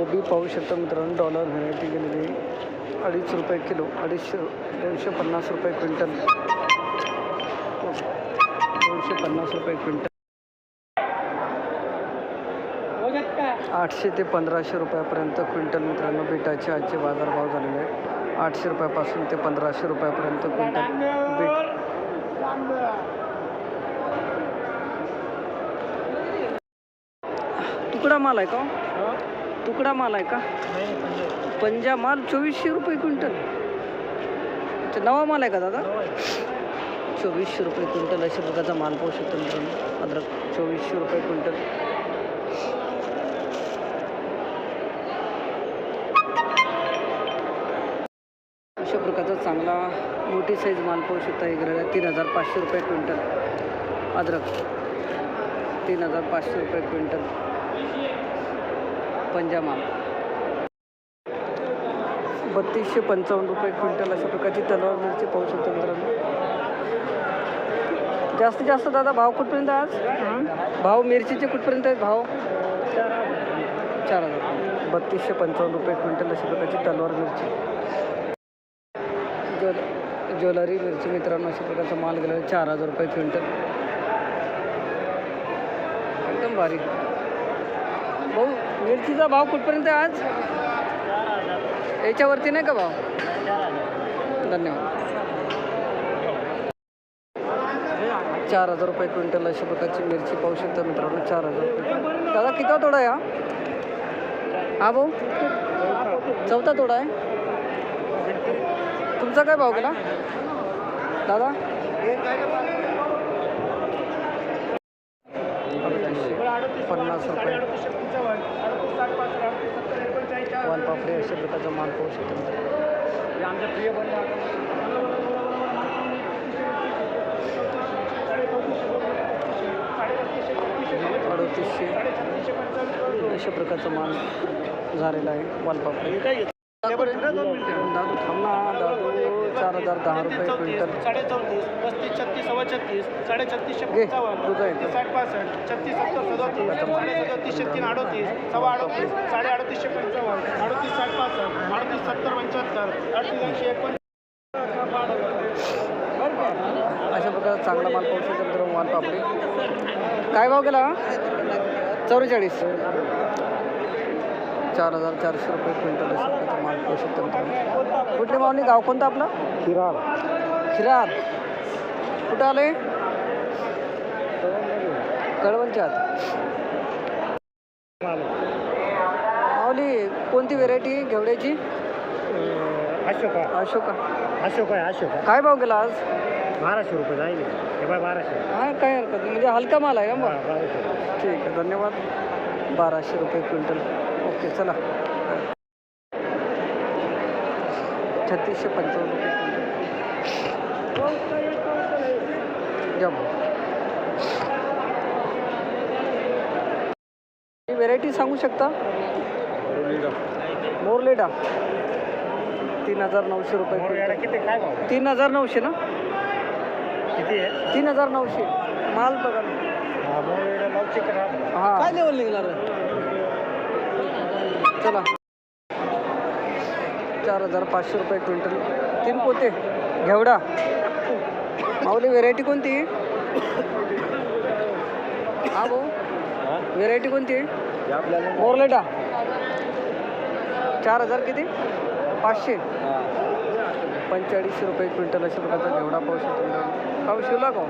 कोबी पाहू शकता मित्रांनो डॉलर व्हरायटी गेलेली अडीच रुपये किलो अडीचशे दोनशे पन्नास रुपये क्विंटल. दोनशे पन्नास रुपये क्विंटल. आठशे ते पंधराशे रुपयापर्यंत क्विंटल मित्रांनो बीटाचे आजचे बाजारभाव झालेले आहे आठशे रुपयापासून ते पंधराशे रुपयापर्यंत क्विंटल बीट. तुकडा माल आहे का हो? तुकडा माल आहे का? पंजा माल चोवीसशे रुपये क्विंटल. अच्छा नवा माल आहे का दादा? चोवीसशे रुपये क्विंटल अशा प्रकारचा माल पाहू शकतो मित्रांनो. अद्रक चोवीसशे रुपये क्विंटल. अशा प्रकारचा चांगला मोठी साईज माल पाहू शकता इकडे तीन हजार पाचशे रुपये क्विंटल. अद्रक. तीन हजार पाचशे रुपये क्विंटल. पंजा माल बत्तीसशे पंचावन्न रुपये क्विंटल अशा प्रकारची तलवार मिरची पाहू शकतो मित्रांनो. जास्तीत जास्त दादा भाव कुठपर्यंत आहे आज? भाव मिरचीचे कुठपर्यंत आहेत भाव? चार हजार. बत्तीसशे पंचावन्न रुपये क्विंटल अशा प्रकारची तलवार मिरची. ज्वेल ज्वेलरी मिरची मित्रांनो अशा प्रकारचा माल गेला चार हजार रुपये क्विंटल. एकदम भारी. भाऊ मिरचीचा भाव कुठपर्यंत आहे आज? याच्यावरती नाही का भाव? धन्यवाद. चार हजार रुपये क्विंटल अशा प्रकारची मिरची पाहू शकता मित्रांनो चार हजार रुपये दादा किती तोडा आहे हा? हा भाऊ? चौथा तोडा आहे. तुमचा काय भाव केला दादा? पन्नास रुपये. वालपापडी अशा प्रकारचा माल पाहू शकतो अडतीसशे. अशा प्रकारचा माल झालेला आहे. वालपापडी दादू थांब ना दादू चार हजार दहा रुपये क्विंटल. साडे चौतीस पस्तीस छत्तीस सव्वा छत्तीस साडे छत्तीसशे पंचावन्न साठ पासष्ट छत्तीस सत्तर सदोतीस साडे सदोतीसशे तीन अडोतीस सव्वा अडोतीस साडे अडतीसशे पंचावन्न अडतीस साठ पासष्ट अडतीस सत्तर पंच्याहत्तर अडतीस ऐंशी एकोण अशा प्रकारचा चांगला माल पाहू शकतो मित्रांनो वालपापडी काय भाव गेला चौवेचाळीस. चार हजार चारशे रुपये क्विंटल प्रकारचा माल पाहू शकतो कुठले गाव कोणतं आपलं? शिरार खिरार कुठं आले? कळवणच्या आत माऊली कोणती व्हेरायटी घेवड्याची? अशोका. अशोका. अशोक आहे अशोक. काय भाव गेला आज? बाराशे रुपये जाईल. हे बाय बाराशे. हा काय हरकत म्हणजे हलका माल आहे का मग? ठीक आहे धन्यवाद. बाराशे रुपये क्विंटल. ओके चला. छत्तीसशे पंचावन्न रुपये. ही व्हेरायटी सांगू शकता? मोरलेडा. तीन हजार नऊशे रुपये तीन हजार नऊशे ना? किती आहे? तीन हजार नऊशे. माल बघा ना. हा हा. काय लेवल निघणार चला. चार हजार पाचशे रुपये क्विंटल. तीन पोते. घेवडा. माऊली व्हेरायटी कोणती? हा भाऊ. व्हेरायटी कोणती? आपल्याला मोरलेटा चार हजार किती? पाचशे. पंचेचाळीसशे रुपये क्विंटल अशा प्रकारचा घेवडा पाहू शकतो पाहू शिवला का?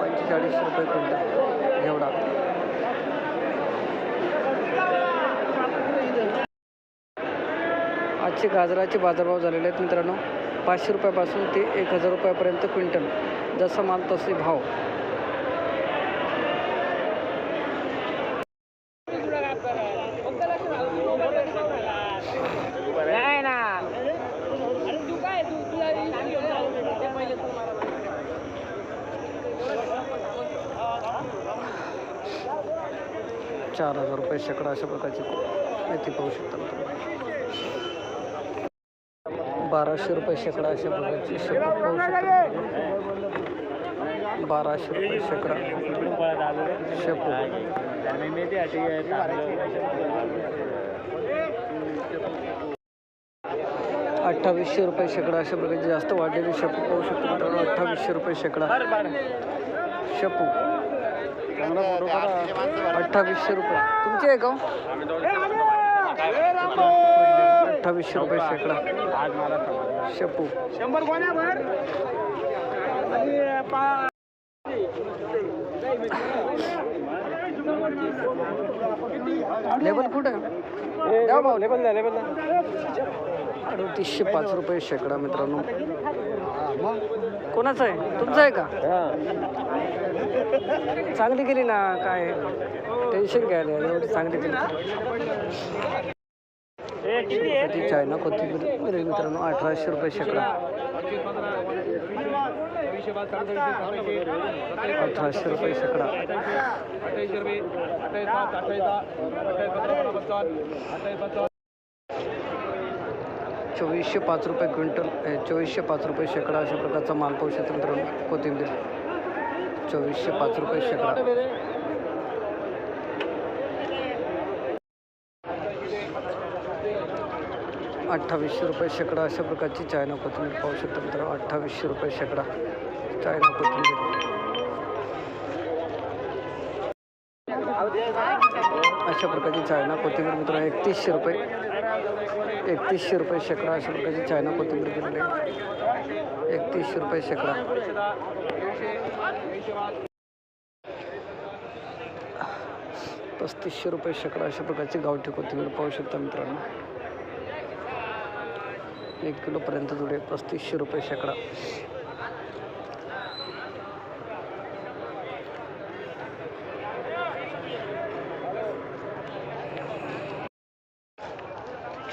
पंचेचाळीसशे रुपये क्विंटल घेवडा. आजचे गाजराचे बाजारभाव झालेले आहेत मित्रांनो. पाचशे रुपयापासून ते एक हजार रुपयापर्यंत क्विंटल. जसा माल तसे भाव. चार हजार रुपये शेकडा अशा प्रकारची माहिती पाहू शकता तुम्ही बाराशे रुपये शेकडा अशा प्रकारची पाहू शकतो. बाराशे रुपये शेकडा शेपूट अठ्ठावीसशे रुपये शेकडा अशा प्रकारची जास्त वाढलेली शेपू पाहू शकतो मित्रांनो. अठ्ठावीसशे रुपये शेकडा शेपू. अठ्ठावीसशे रुपये. तुमचे आहे हो. का अठ्ठावीसशे रुपये शेकडा. शेपू शंभर कोण्या भर लेबल कुठं? आहे द्या भाऊ लेबल द्या लेबल अडतीसशे पाच रुपये शेकडा मित्रांनो. कोणाचं आहे? तुमचं आहे का? चांगली केली ना काय? टेन्शन घ्यायला एवढी चांगली केली. ती चायना कोथिंबीर मिळेल मित्रांनो अठराशे रुपये शेकडा अठराशे रुपये शेकडा चोवीसशे पाच रुपये क्विंटल चोवीसशे पाच रुपये शेकडा अशा प्रकारचा माल पाहू शकतो मित्रांनो. कोथिंबीर चोवीसशे पाच रुपये शेकडा. अठ्ठावीसशे रुपये शेकडा अशा प्रकारची चायना कोथिंबीर पाहू शकता मित्रांनो अठ्ठावीसशे रुपये शेकडा चायना कोथिंबीर. अशा प्रकारची चायना कोथिंबीर मित्रांनो एकतीसशे रुपये एकतीसशे रुपये शेकडा अशा प्रकारची चायना कोथिंबीर दिलेली आहे. एकतीसशे रुपये शेकडा. पस्तीसशे रुपये शेकडा अशा प्रकारची गावठी कोथिंबीर पाहू शकता मित्रांनो. एक किलोपर्यंत जुडे पस्तीसशे रुपये शेकडा.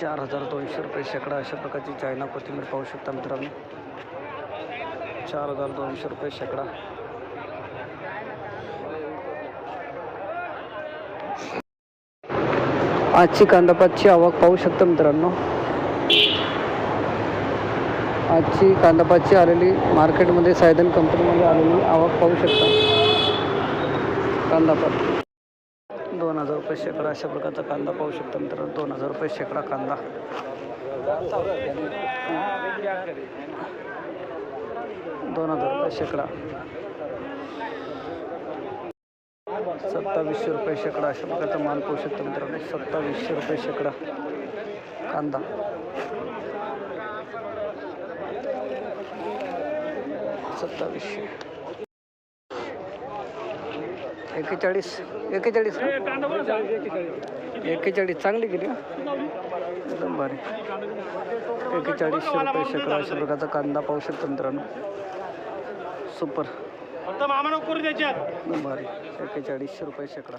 चार हजार दोनशे रुपये शेकडा अशा प्रकारची चायना कोथिंबीर पाहू शकता मित्रांनो. चार हजार दोनशे रुपये शेकडा. आजची कांदापातची आवक पाहू शकता मित्रांनो. आजची कांदापातची आलेली मार्केटमध्ये सायदन कंपनीमध्ये आलेली आवक पाहू शकता. कांदापात दोन हजार रुपये शेकडा अशा प्रकारचा कांदा पाहू शकता मित्रांनो. दोन हजार रुपये शेकडा कांदा. दोन हजार रुपये शेकडा. सत्तावीसशे रुपये शेकडा अशा प्रकारचा माल पाहू शकता मित्रांनो. सत्तावीसशे रुपये शेकडा कांदा. सत्तावीसशे. एकेचाळीस एकेचाळीस एकेचाळीस. चांगली केली ना? एकदम भारी. एकेचाळीसशे रुपये शेकडा अशा प्रकारचा कांदा पाहू शकतो मित्रांनो. सुपर एकदम भारी. एकेचाळीसशे रुपये शेकडा.